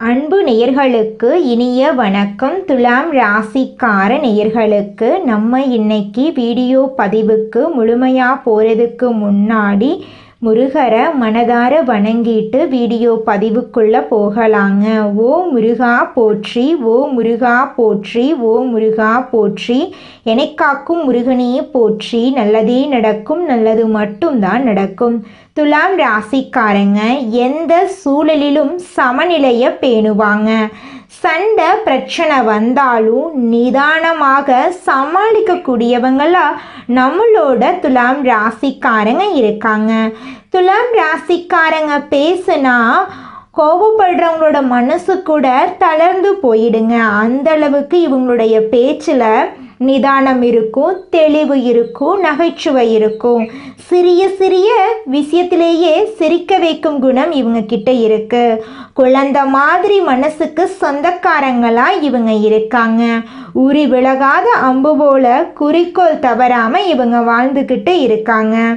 அன்பு நேயர்களுக்கு இனிய வணக்கம். துலாம் ராசிக்கார நேயர்களுக்கு நம்ம இன்னைக்கு வீடியோ பதிவுக்கு முழுமையாக போகிறதுக்கு முன்னாடி முருகரை மனதார வணங்கிட்டு வீடியோ பதிவுக்குள்ளே போகலாங்க. ஓ முருகா போற்றி ஓ முருகா போற்றி ஓ முருகா போற்றி. எனக்காக்கும் முருகனையே போற்றி. நல்லதே நடக்கும் நல்லது மட்டும்தான் நடக்கும். துலாம் ராசிக்காரங்க எந்த சூழலிலும் சமநிலையை பேணுவாங்க. சண்டை பிரச்சனை வந்தாலும் நிதானமாக சமாளிக்கக்கூடியவங்களா நம்மளோட துலாம் ராசிக்காரங்க இருக்காங்க. துலாம் ராசிக்காரங்க பேசுனா கோபப்படுறவங்களோட மனசு கூட தளர்ந்து போயிடுங்க. அந்த அளவுக்கு இவங்களுடைய பேச்சில் நிதானம் இருக்கும் தெளிவு இருக்கும் நகைச்சுவை இருக்கும். சிறிய சிறிய விஷயத்திலேயே சிரிக்க வைக்கும் குணம் இவங்க கிட்ட இருக்கு. குழந்த மாதிரி மனசுக்கு சொந்தக்காரங்களா இவங்க இருக்காங்க. உரி விலகாத அம்பு போல குறிக்கோள் தவறாம இவங்க வாழ்ந்துக்கிட்டு இருக்காங்க.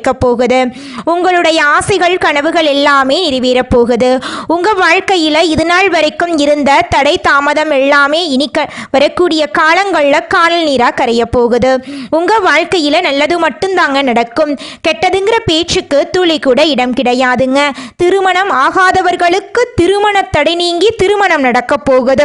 கிடைக்கப் போகுது உங்களுடைய ஆசைகள் கனவுகள் எல்லாமே நிறைவேறப் போகுது உங்கள் வாழ்க்கையில் இது நாள் வரைக்கும் இருந்த தடை தாமதம் எல்லாமே இனிக்க வரக்கூடிய காலங்களில் காணல் நீரா கரைய போகுது உங்க வாழ்க்கையில் நல்லது மட்டும்தாங்க நடக்கும். கெட்டதுங்கிற பேச்சுக்கு துளி கூட இடம் கிடையாதுங்க. திருமணம் ஆகாதவர்களுக்கு திருமண தடை நீங்கி திருமணம் நடக்க போகுது.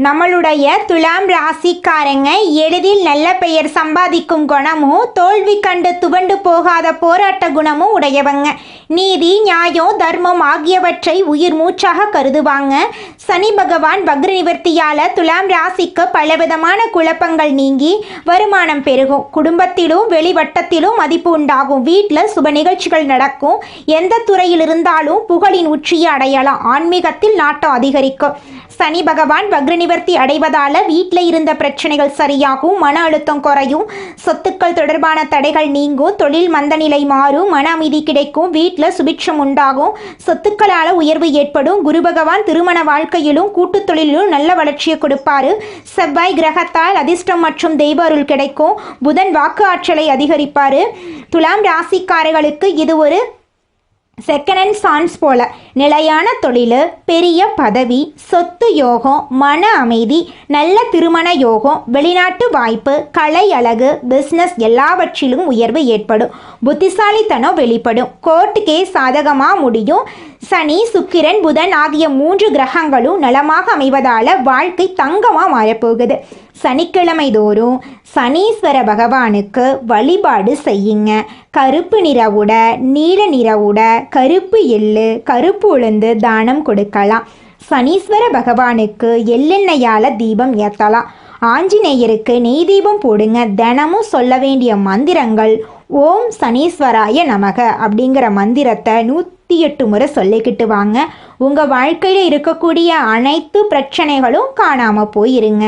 நம்மளுடைய துலாம் ராசிக்காரங்க எளிதில் நல்ல பெயர் சம்பாதிக்கும் குணமும் தோல்வி கண்டு துவண்டு போகாத போராட்ட குணமும் உடையவங்க. நீதி நியாயம் தர்மம் ஆகியவற்றை உயிர் மூச்சாக கருதுவாங்க. சனி பகவான் வக்ர நிவர்த்தியால துலாம் ராசிக்கு பலவிதமான குழப்பங்கள் நீங்கி வருமானம் பெருகும். குடும்பத்திலும் வெளிவட்டத்திலும் மதிப்பு உண்டாகும். வீட்டில் சுப நிகழ்ச்சிகள் நடக்கும். எந்த துறையில் இருந்தாலும் புகழின் உச்சியை அடையலாம். ஆன்மீகத்தில் நாட்டம் அதிகரிக்கும். சனி பகவான் வக்ர நிவர்த்தி அடைவதால வீட்டில் இருந்த பிரச்சனைகள் சரியாகும் மன அழுத்தம் குறையும் சொத்துக்கள் தொடர்பான தடைகள் நீங்கும் தொழில் மந்த நிலை மாறும் மன அமைதி கிடைக்கும் வீட்டில் சுபிட்சம் உண்டாகும் சொத்துக்களால் உயர்வு ஏற்படும். குரு பகவான் திருமண வாழ்க்கையிலும் கூட்டுத் தொழிலிலும் நல்ல வளர்ச்சியை கொடுப்பாரு. செவ்வாய் கிரகத்தால் அதிர்ஷ்டம் மற்றும் தெய்வ அருள் கிடைக்கும். புதன் வாக்கு ஆற்றலை அதிகரிப்பாரு. துலாம் ராசிக்காரர்களுக்கு இது ஒரு செகண்ட் ஹேண்ட் சான்ஸ் போல. நிலையான தொழில் பெரிய பதவி சொத்து யோகம் மன அமைதி நல்ல திருமண யோகம் வெளிநாட்டு வாய்ப்பு கலை அழகு பிஸ்னஸ் எல்லாவற்றிலும் உயர்வு ஏற்படும். புத்திசாலித்தனம் வெளிப்படும். கோர்ட்டு கேஸ் சாதகமாக முடியும். சனி சுக்கிரன் புதன் ஆகிய மூன்று கிரகங்களும் நலமாக அமைவதால வாழ்க்கை தங்கமாக மாறப்போகுது. சனிக்கிழமை தோறும் சனீஸ்வர பகவானுக்கு வழிபாடு செய்யுங்க. கருப்பு நிற உடை நீல நிற உடை கருப்பு எள்ளு கருப்பு உளுந்து தானம் கொடுக்கலாம். சனீஸ்வர பகவானுக்கு எள்ளெண்ணெயால் தீபம் ஏற்றலாம் ஆஞ்சநேயருக்கு நெய் தீபம் போடுங்க. தினமும் சொல்ல வேண்டிய மந்திரங்கள் ஓம் சனீஸ்வராய நமக அப்படிங்கிற மந்திரத்தை நூற்றி எட்டு முறை சொல்லிக்கிட்டு வாங்க. உங்கள் வாழ்க்கையில் இருக்கக்கூடிய அனைத்து பிரச்சனைகளும் காணாமல் போயிருங்க.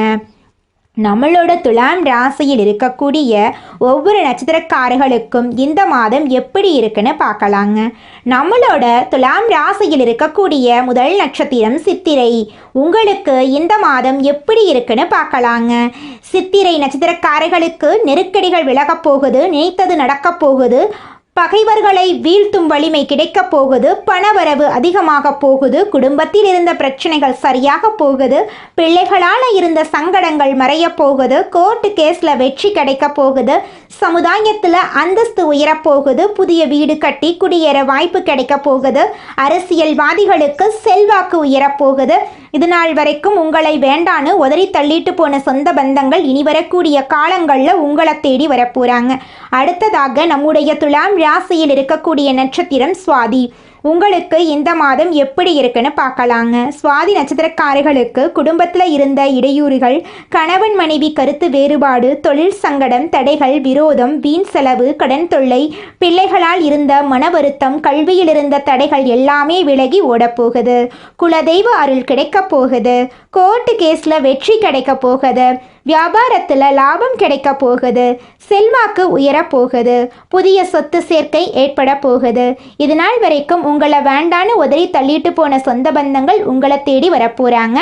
நம்மளோட துலாம் ராசியில் இருக்கக்கூடிய ஒவ்வொரு நட்சத்திரக்காரர்களுக்கும் இந்த மாதம் எப்படி இருக்குன்னு பார்க்கலாங்க. நம்மளோட துலாம் ராசியில் இருக்கக்கூடிய முதல் நட்சத்திரம் சித்திரை. உங்களுக்கு இந்த மாதம் எப்படி இருக்குன்னு பார்க்கலாங்க. சித்திரை நட்சத்திரக்காரர்களுக்கு நெருக்கடிகள் விலகப் போகுது நினைத்தது நடக்கப் போகுது. பகைவர்களை வீழ்த்தும் வலிமை கிடைக்கப் போகுது பணவரவு அதிகமாக போகுது குடும்பத்தில் இருந்த பிரச்சனைகள் சரியாக போகுது பிள்ளைகளால் இருந்த சங்கடங்கள் மறைய போகுது கோர்ட்டு கேஸில் வெற்றி கிடைக்க போகுது சமுதாயத்தில் அந்தஸ்து உயரப்போகுது புதிய வீடு கட்டி குடியேற வாய்ப்பு கிடைக்க போகுது அரசியல்வாதிகளுக்கு செல்வாக்கு உயரப்போகுது இது நாள் வரைக்கும் உங்களை வேண்டான்னு உதறி தள்ளிட்டு போன சொந்த பந்தங்கள் இனி வரக்கூடிய காலங்களில் உங்களை தேடி வரப்போகிறாங்க அடுத்ததாக நம்முடைய துலாம் ராசியில் இருக்கக்கூடிய நட்சத்திரம் சுவாதி. உங்களுக்கு இந்த மாதம் எப்படி இருக்குன்னு பார்க்கலாங்க. சுவாதி நட்சத்திரக்காரர்களுக்கு குடும்பத்தில் இருந்த இடையூறுகள் கணவன் மனைவி கருத்து வேறுபாடு தொழில் சங்கடம் தடைகள் விரோதம் வீண் செலவு கடன் தொல்லை பிள்ளைகளால் இருந்த மன வருத்தம் கல்வியில் இருந்த தடைகள் எல்லாமே விலகி ஓடப்போகுது. குலதெய்வ அருள் கிடைக்கப் போகுது. கோர்ட்டு கேஸில் வெற்றி கிடைக்கப் போகுது. வியாபாரத்தில் லாபம் கிடைக்க போகுது. செல்வாக்கு உயரப்போகுது புதிய சொத்து சேர்க்கை ஏற்பட போகுது. இது நாள் வரைக்கும் உங்களை வேண்டான்னு உதறி தள்ளிட்டு போன சொந்த பந்தங்கள் உங்களை தேடி வரப்போகிறாங்க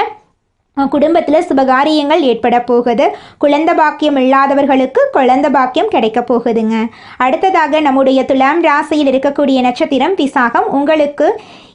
குடும்பத்தில் சுபகாரியங்கள் ஏற்பட போகுது. குழந்த பாக்கியம் இல்லாதவர்களுக்கு குழந்த பாக்கியம் கிடைக்க போகுதுங்க. அடுத்ததாக நம்முடைய துலாம் ராசியில் இருக்கக்கூடிய நட்சத்திரம் விசாகம். உங்களுக்கு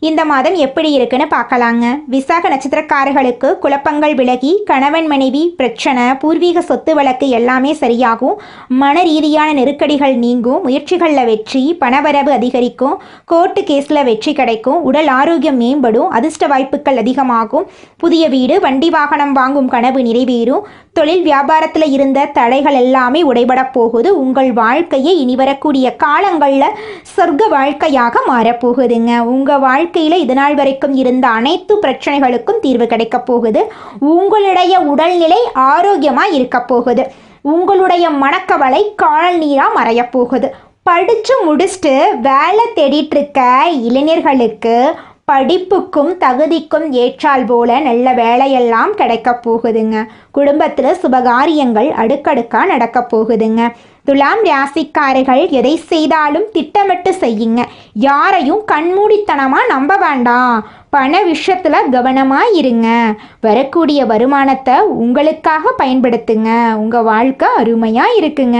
இந்த மாதம் எப்படி இருக்குன்னு பார்க்கலாங்க. விசாக நட்சத்திரக்காரர்களுக்கு குழப்பங்கள் விலகி கணவன் மனைவி பிரச்சனை பூர்வீக சொத்து வழக்கு எல்லாமே சரியாகும். மன ரீதியான நெருக்கடிகள் நீங்கும். முயற்சிகளில் வெற்றி பணவரவு அதிகரிக்கும். கோர்ட்டு கேஸில் வெற்றி கிடைக்கும். உடல் ஆரோக்கியம் மேம்படும். அதிர்ஷ்ட வாய்ப்புகள் அதிகமாகும். புதிய வீடு வண்டி வாகனம் வாங்கும் கனவு நிறைவேறும். தொழில் வியாபாரத்தில் இருந்த தடைகள் எல்லாமே உடைபட போகுது. உங்கள் வாழ்க்கையை இனி வரக்கூடிய காலங்களில் சொர்க்க வாழ்க்கையாக மாறப்போகுதுங்க உங்கள் வாழ் வாழ்க்கையில் இது நாள் வரைக்கும் இருந்த அனைத்து பிரச்சனைகளுக்கும் தீர்வு கிடைக்கப் போகுது. உங்களுடைய உடல்நிலை ஆரோக்கியமாக இருக்க போகுது. உங்களுடைய மனக்கவலை கால் நீராக மறையப் போகுது. படித்து முடிச்சுட்டு வேலை தேடிட்டு இருக்க இளைஞர்களுக்கு படிப்புக்கும் தகுதிக்கும் ஏற்றால் போல நல்ல வேலையெல்லாம் கிடைக்க போகுதுங்க. குடும்பத்தில் சுபகாரியங்கள் அடுக்கடுக்காக நடக்க போகுதுங்க. துலாம் ராசிக்காரர்கள் எதை செய்தாலும் திட்டமிட்டு செய்யுங்க. யாரையும் கண்மூடித்தனமாக நம்ப வேண்டாம். பண விஷயத்தில் கவனமாக இருங்க. வரக்கூடிய வருமானத்தை உங்களுக்காக பயன்படுத்துங்க. உங்கள் வாழ்க்கை அருமையாக இருக்குங்க.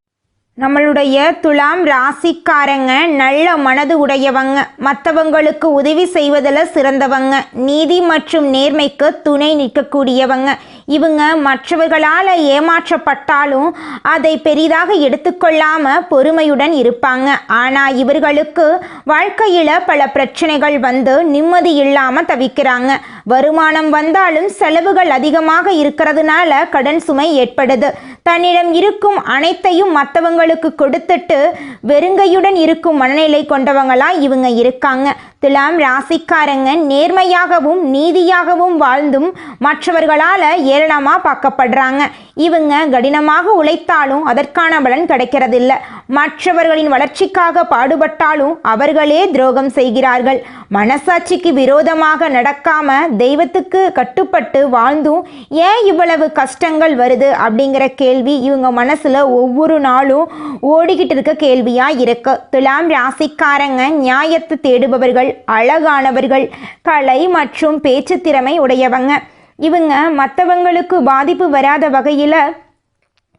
நம்மளுடைய துலாம் ராசிக்காரங்க நல்ல மனது உடையவங்க. மற்றவங்களுக்கு உதவி செய்வதில் சிறந்தவங்க. நீதி மற்றும் நேர்மைக்கு துணை நிற்கக்கூடியவங்க. இவங்க மற்றவர்களால் ஏமாற்றப்பட்டாலும் அதை பெரிதாக எடுத்துக்கொள்ளாமல் பொறுமையுடன் இருப்பாங்க. ஆனால் இவர்களுக்கு வாழ்க்கையில் பல பிரச்சனைகள் வந்து நிம்மதி இல்லாமல் தவிக்கிறாங்க. வருமானம் வந்தாலும் செலவுகள் அதிகமாக இருக்கிறதுனால கடன் சுமை ஏற்படுது. தன்னிடம் இருக்கும் அனைத்தையும் மற்றவங்களுக்கு கொடுத்துட்டு வெறுங்கையுடன் இருக்கும் மனநிலை கொண்டவங்களா இவங்க இருக்காங்க. துலாம் ராசிக்காரங்க நேர்மையாகவும் நீதியாகவும் வாழ்ந்தும் மற்றவர்களால் ஏளனமாக பார்க்கப்படுறாங்க. இவங்க கடினமாக உழைத்தாலும் அதற்கான பலன் கிடைக்கிறதில்ல. மற்றவர்களின் வளர்ச்சிக்காக பாடுபட்டாலும் அவர்களே துரோகம் செய்கிறார்கள். மனசாட்சிக்கு விரோதமாக நடக்காம தெய்வத்துக்கு கட்டுப்பட்டு வாழ்ந்தும் ஏன் இவ்வளவு கஷ்டங்கள் வருது அப்படிங்கிற கேள்வி இவங்க மனசுல ஒவ்வொரு நாளும் ஓடிக்கிட்டு இருக்க கேள்வியா இருக்கு. துலாம் ராசிக்காரங்க நியாயத்தை தேடுபவர்கள் அழகானவர்கள் கலை மற்றும் பேச்சு திறமை உடையவங்க. இவங்க மற்றவங்களுக்கு பாதிப்பு வராத வகையில்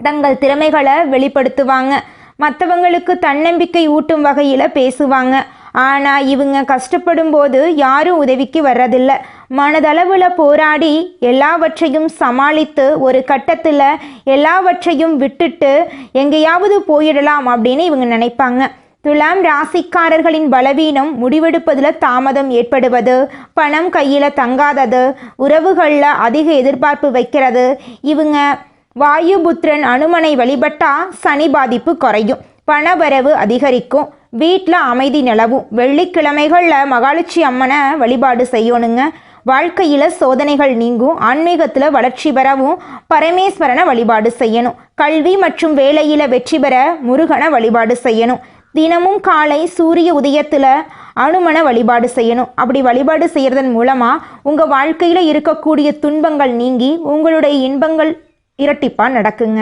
தங்கள் திறமைகளை வெளிப்படுத்துவாங்க. மற்றவங்களுக்கு தன்னம்பிக்கை ஊட்டும் வகையில் பேசுவாங்க. ஆனால் இவங்க கஷ்டப்படும் போது யாரும் உதவிக்கு வர்றதில்ல. மனதளவில் போராடி எல்லாவற்றையும் சமாளித்து ஒரு கட்டத்தில் எல்லாவற்றையும் விட்டுட்டு எங்கேயாவது போயிடலாம் அப்படின்னு இவங்க நினைப்பாங்க. துலாம் ராசிக்காரர்களின் பலவீனம் முடிவெடுப்பதில் தாமதம் ஏற்படுவது பணம் கையில் தங்காதது உறவுகளில் அதிக எதிர்பார்ப்பு வைக்கிறது. இவங்க வாயுபுத்திரன் அனுமனை வழிபட்டா சனி பாதிப்பு குறையும். பணவரவு அதிகரிக்கும். வீட்டில் அமைதி நிலவும். வெள்ளிக்கிழமைகளில் மகாலட்சுமி அம்மனை வழிபாடு செய்யணுங்க. வாழ்க்கையில் சோதனைகள் நீங்கும். ஆன்மீகத்தில் வளர்ச்சி பெறவும் பரமேஸ்வரனை வழிபாடு செய்யணும். கல்வி மற்றும் வேலையில் வெற்றி பெற முருகனை வழிபாடு செய்யணும். தினமும் காலை சூரிய உதயத்தில் அனுமன வழிபாடு செய்யணும். அப்படி வழிபாடு செய்கிறதன் மூலமாக உங்கள் வாழ்க்கையில் இருக்கக்கூடிய துன்பங்கள் நீங்கி உங்களுடைய இன்பங்கள் இரட்டிப்பாக நடக்குங்க.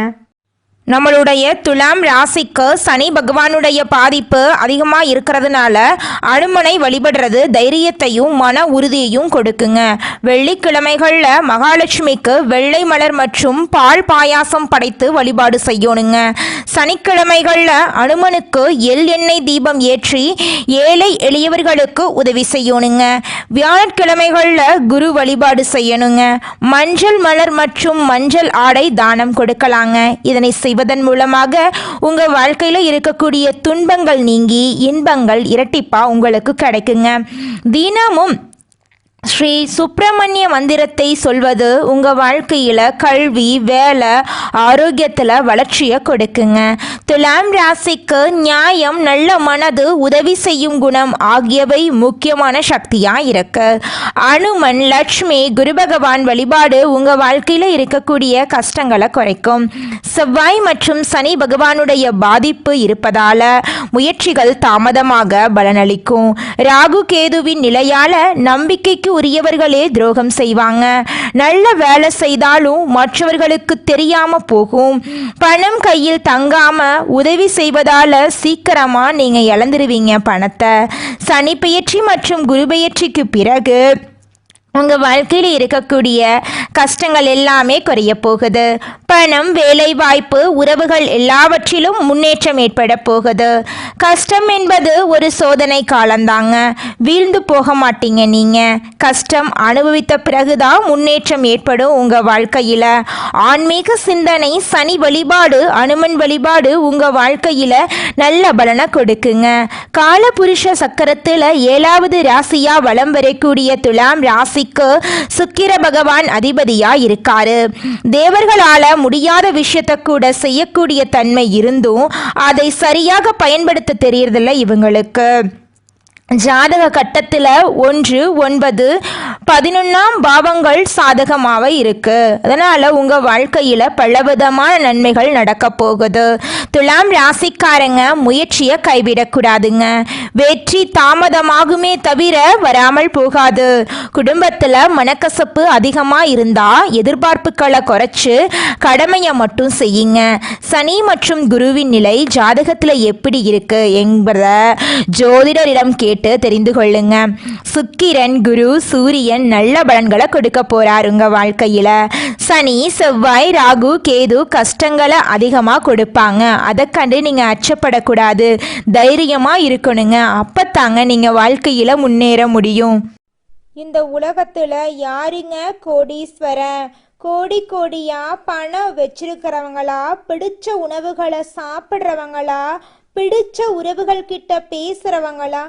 நம்மளுடைய துலாம் ராசிக்கு சனி பகவானுடைய பாதிப்பு அதிகமாக இருக்கிறதுனால அனுமனை வழிபடுறது தைரியத்தையும் மன உறுதியையும் கொடுக்குங்க. வெள்ளிக்கிழமைகளில் மகாலட்சுமிக்கு வெள்ளை மலர் மற்றும் பால் பாயாசம் படைத்து வழிபாடு செய்யணுங்க. சனிக்கிழமைகளில் அனுமனுக்கு எள் எண்ணெய் தீபம் ஏற்றி ஏழை எளியவர்களுக்கு உதவி செய்யணுங்க. வியாழக்கிழமைகளில் குரு வழிபாடு செய்யணுங்க. மஞ்சள் மலர் மற்றும் மஞ்சள் ஆடை தானம் கொடுக்கலாங்க. இதனை செய்வதன் மூலமாக உங்கள் வாழ்க்கையில் இருக்கக்கூடிய துன்பங்கள் நீங்கி இன்பங்கள் இரட்டிப்பா உங்களுக்கு கிடைக்குங்க. தினமும் ஸ்ரீ சுப்பிரமணிய மந்திரத்தை சொல்வது உங்கள் வாழ்க்கையில் கல்வி வேலை ஆரோக்கியத்தில் வளர்ச்சியை கொடுக்குங்க. துலாம் ராசிக்கு நியாயம் நல்ல மனது உதவி செய்யும் குணம் ஆகியவை முக்கியமான சக்தியாக இருக்கு. அனுமன் லட்சுமி குரு பகவான் வழிபாடு உங்கள் வாழ்க்கையில் இருக்கக்கூடிய கஷ்டங்களை குறைக்கும். செவ்வாய் மற்றும் சனி பகவானுடைய பாதிப்பு இருப்பதால் முயற்சிகள் தாமதமாக பலனளிக்கும். ராகு கேதுவின் நிலையால் நம்பிக்கைக்கு உரியவர்களே துரோகம் செய்வாங்க. நல்ல வேலை செய்தாலும் மற்றவர்களுக்கு தெரியாம போகும். பணம் கையில் தங்காம உதவி செய்வதால சீக்கிரமா நீங்க இழந்துருவீங்க பணத்தை. சனிப்பெயர்ச்சி மற்றும் குருபெயர்ச்சிக்கு பிறகு உங்கள் வாழ்க்கையில் இருக்கக்கூடிய கஷ்டங்கள் எல்லாமே குறைய போகுது. பணம் வேலை வாய்ப்பு உறவுகள் எல்லாவற்றிலும் முன்னேற்றம் ஏற்பட போகுது. கஷ்டம் என்பது ஒரு சோதனை காலம்தாங்க. வீழ்ந்து போக மாட்டீங்க நீங்கள் கஷ்டம் அனுபவித்த பிறகுதான் முன்னேற்றம் ஏற்படும் உங்கள் வாழ்க்கையில். ஆன்மீக சிந்தனை சனி வழிபாடு அனுமன் வழிபாடு உங்கள் வாழ்க்கையில் நல்ல பலனை கொடுக்குங்க. காலபுருஷ சக்கரத்தில் ஏழாவது ராசியா வலம் வரக்கூடிய துலாம் ராசி ராசிக்கு சுக்கிர பகவான் அதிபதியா இருக்காரு தேவர்களால முடியாத விஷயத்தை கூட செய்யக்கூடிய தன்மை இருந்தும் அதை சரியாக பயன்படுத்த தெரியறதில்ல இவங்களுக்கு. ஜாதக கட்டத்தில் ஒன்று ஒன்பது பதினொன்றாம் பாவங்கள் சாதகமாக இருக்கு. அதனால் உங்கள் வாழ்க்கையில் பலவிதமான நன்மைகள் நடக்க போகுது. துலாம் ராசிக்காரங்க முயற்சியை கைவிடக்கூடாதுங்க. வெற்றி தாமதமாகுமே தவிர வராமல் போகாது. குடும்பத்தில் மனக்கசப்பு அதிகமாக இருந்தால் எதிர்பார்ப்புகளை குறைச்சி கடமையை மட்டும் செய்யுங்க. சனி மற்றும் குருவின் நிலை ஜாதகத்தில் எப்படி இருக்குது என்பதை ஜோதிடரிடம் கேட்டு தெரிந்து கொள்ளுங்க. சுக்கிரன் குரு சூரியன் நல்ல பலன்களை கொடுக்க போறார் உங்க வாழ்க்கையில. சனி செவ்வாய் ராகு கேது கஷ்டங்களை அதிகமாக கொடுப்பாங்க. அதை கண்டு நீங்க அச்சப்படக்கூடாது. தைரியமா இருக்கணுங்க. அப்பத்தாங்க நீங்க வாழ்க்கையில முன்னேற முடியும். இந்த உலகத்துல யாருங்க கோடீஸ்வரன்? கோடி கோடியா பணம் வச்சிருக்கிறவங்களா? பிடிச்ச உணவுகளை சாப்பிட்றவங்களா? பிடிச்ச உறவுகள் கிட்ட பேசுறவங்களா?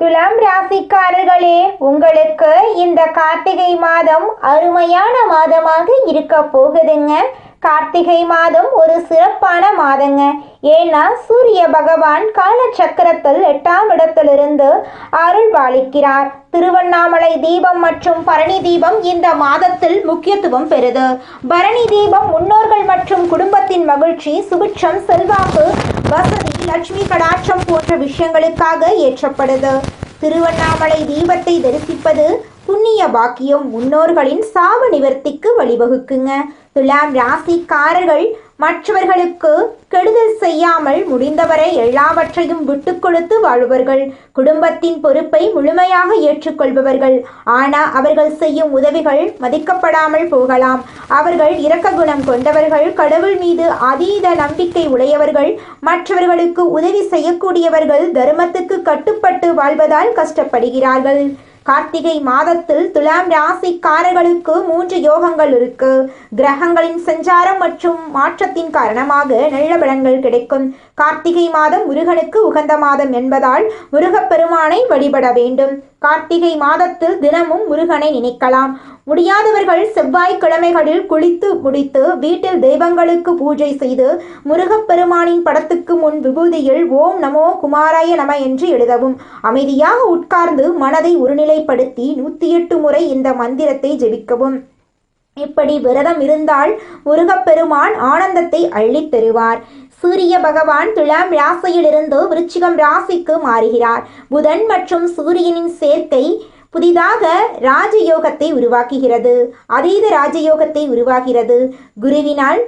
துலாம் ராசிக்காரர்களே உங்களுக்கு இந்த கார்த்திகை மாதம் அருமையான மாதமாக இருக்க போகுதுங்க. கார்த்திகை மாதம் ஒரு சிறப்பான மாதங்க. ஏன்னா சூரிய பகவான் காலச்சக்கரத்தில் எட்டாம் இடத்திலிருந்து அருள் பாலிக்கிறார். திருவண்ணாமலை தீபம் மற்றும் பரணி தீபம் இந்த மாதத்தில் முக்கியத்துவம் பெறுது. பரணி தீபம் முன்னோர்கள் மற்றும் குடும்பத்தின் மகிழ்ச்சி சுபிட்சம் செல்வாக்கு வசதி லட்சுமி கடாட்சம் போன்ற விஷயங்களுக்காக ஏற்றப்படுது. திருவண்ணாமலை தீபத்தை தரிசிப்பது புண்ணிய பாக்கியம் முன்னோர்களின் சாப நிவர்த்திக்கு வழிவகுக்குங்க. துலாம் ராசிக்காரர்கள் மற்றவர்களுக்கு கெடுதல் செய்யாமல் முடிந்தவரை எல்லாவற்றையும் விட்டு கொடுத்து வாழ்வர்கள் குடும்பத்தின் பொறுப்பை முழுமையாக ஏற்றுக்கொள்பவர்கள். ஆனால் அவர்கள் செய்யும் உதவிகள் மதிக்கப்படாமல் போகலாம். அவர்கள் இரக்க குணம் கொண்டவர்கள் கடவுள் மீது அதீத நம்பிக்கை உடையவர்கள் மற்றவர்களுக்கு உதவி செய்யக்கூடியவர்கள் தர்மத்துக்கு கட்டுப்பட்டு வாழ்வதால் கஷ்டப்படுகிறார்கள். கார்த்திகை மாதத்தில் துலாம் ராசிக்காரர்களுக்கு மூன்று யோகங்கள் இருக்கு. கிரகங்களின் சஞ்சாரம் மற்றும் மாற்றத்தின் காரணமாக நல்ல பலன்கள் கிடைக்கும். கார்த்திகை மாதம் முருகனுக்கு உகந்த மாதம் என்பதால் முருகப்பெருமானை வழிபட வேண்டும். கார்த்திகை மாதத்தில் தினமும் முருகனை நினைக்கலாம். முடியாதவர்கள் செவ்வாய்க்கிழமைகளில் குளித்து முடித்து வீட்டில் தெய்வங்களுக்கு பூஜை செய்து முருகப்பெருமானின் படத்துக்கு முன் விபூதியில் ஓம் நமோ குமாராய நம என்று எழுதவும். அமைதியாக உட்கார்ந்து மனதை ஒருநிலைப்படுத்தி நூற்றி எட்டு முறை இந்த மந்திரத்தை ஜெபிக்கவும். இப்படி விரதம் இருந்தால் முருகப்பெருமான் ஆனந்தத்தை அள்ளித் தருவார். சூரிய பகவான் துலாம் ராசியிலிருந்து விருச்சிகம் ராசிக்கு மாறுகிறார். புதன் மற்றும் சூரியனின் சேர்க்கை புதிதாக ராஜயோகத்தை உருவாக்குகிறது. அதீத ராஜயோகத்தை உருவாகிறது. குருவினால்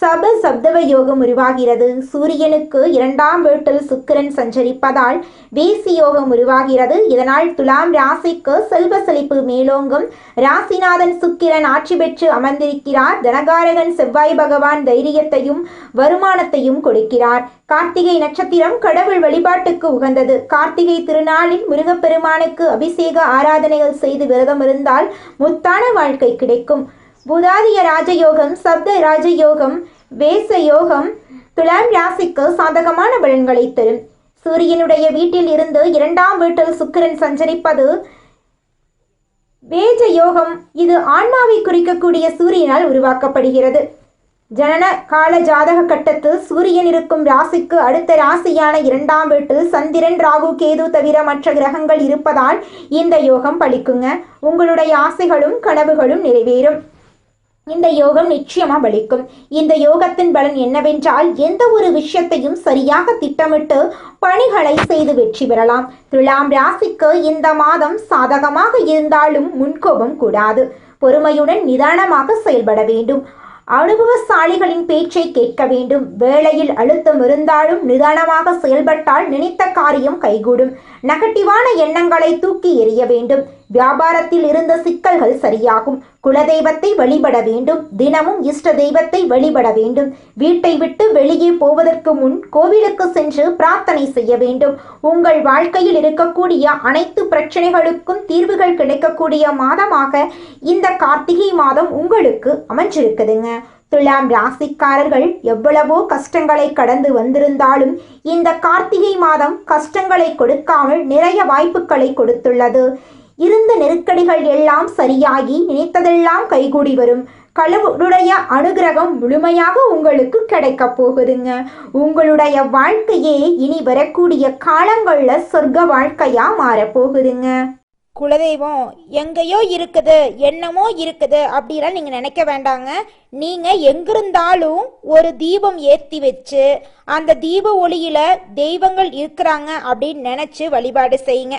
சப சப்தவ யோகம் உருவாகிறது. சூரியனுக்கு இரண்டாம் வீட்டில் சுக்கிரன் சஞ்சரிப்பதால் வேசி யோகம் உருவாகிறது. இதனால் துலாம் ராசிக்கு செல்வ செழிப்பு மேலோங்கும். ராசிநாதன் சுக்கிரன் ஆட்சி பெற்று அமர்ந்திருக்கிறார். தனகாரகன் செவ்வாய் பகவான் தைரியத்தையும் வருமானத்தையும் கொடுக்கிறார். கார்த்திகை நட்சத்திரம் கடவுள் வழிபாட்டுக்கு உகந்தது. கார்த்திகை திருநாளில் முருகப்பெருமானுக்கு அபிஷேக ஆராதனைகள் செய்து விரதம் இருந்தால் முத்தான வாழ்க்கை கிடைக்கும். புதாதிய ராஜயோகம் சப்த ராஜயோகம் வேச யோகம் துலாம் ராசிக்கு சாதகமான பலன்களை தரும். சூரியனுடைய வீட்டில் இருந்து இரண்டாம் வீட்டில் சுக்கிரன் சஞ்சரிப்பது வேஜ யோகம். இது ஆன்மாவை குறிக்கக்கூடிய சூரியனால் உருவாக்கப்படுகிறது. ஜனன கால ஜாதக கட்டத்தில் சூரியன் இருக்கும் ராசிக்கு அடுத்த ராசியான இரண்டாம் வீட்டில் சந்திரன் ராகு கேது தவிர மற்ற கிரகங்கள் இருப்பதால் இந்த யோகம் பலிக்குங்க. உங்களுடைய ஆசைகளும் கனவுகளும் நிறைவேறும். இந்த யோகம் நிச்சயமா பலிக்கும். இந்த யோகத்தின் பலன் என்னவென்றால் எந்த ஒரு விஷயத்தையும் சரியாக திட்டமிட்டு பணிகளை செய்து வெற்றி பெறலாம். துலாம் ராசிக்கு இந்த மாதம் சாதகமாக இருந்தாலும் முன்கோபம் கூடாது. பொறுமையுடன் நிதானமாக செயல்பட வேண்டும். அனுபவசாலிகளின் பேச்சை கேட்க வேண்டும். வேளையில் அழுத்தம் இருந்தாலும் நிதானமாக செயல்பட்டால் நினைத்த காரியம் கைகூடும். நெகட்டிவான எண்ணங்களை தூக்கி எறிய வேண்டும். வியாபாரத்தில் இருந்த சிக்கல்கள் சரியாகும். குலதெய்வத்தை வழிபட வேண்டும். தினமும் இஷ்ட தெய்வத்தை வழிபட வேண்டும். வீட்டை விட்டு வெளியே போவதற்கு முன் கோவிலுக்கு சென்று பிரார்த்தனை செய்ய வேண்டும். உங்கள் வாழ்க்கையில் இருக்கக்கூடிய அனைத்து பிரச்சனைகளுக்கும் தீர்வுகள் கிடைக்கக்கூடிய மாதமாக இந்த கார்த்திகை மாதம் உங்களுக்கு அமைஞ்சிருக்குதுங்க. துலாம் ராசிக்காரர்கள் எவ்வளவோ கஷ்டங்களை கடந்து வந்திருந்தாலும் இந்த கார்த்திகை மாதம் கஷ்டங்களை கொடுக்காமல் நிறைய வாய்ப்புகளை கொடுத்துள்ளது. இருந்த நெருக்கடிகள் எல்லாம் சரியாகி நினைத்ததெல்லாம் கைகூடி வரும். கடவுளுடைய அனுகிரகம் முழுமையாக உங்களுக்கு கிடைக்க போகுதுங்க உங்களுடைய வாழ்க்கையே இனி வரக்கூடிய காலங்களில் சொர்க்க வாழ்க்கையா மாறப்போகுதுங்க குலதெய்வம் எங்கேயோ இருக்குது என்னமோ இருக்குது அப்படிலாம் நீங்கள் நினைக்க வேண்டாங்க. நீங்கள் எங்கிருந்தாலும் ஒரு தீபம் ஏற்றி வச்சு அந்த தீப ஒளியில் தெய்வங்கள் இருக்கிறாங்க அப்படின்னு நினச்சி வழிபாடு செய்யுங்க.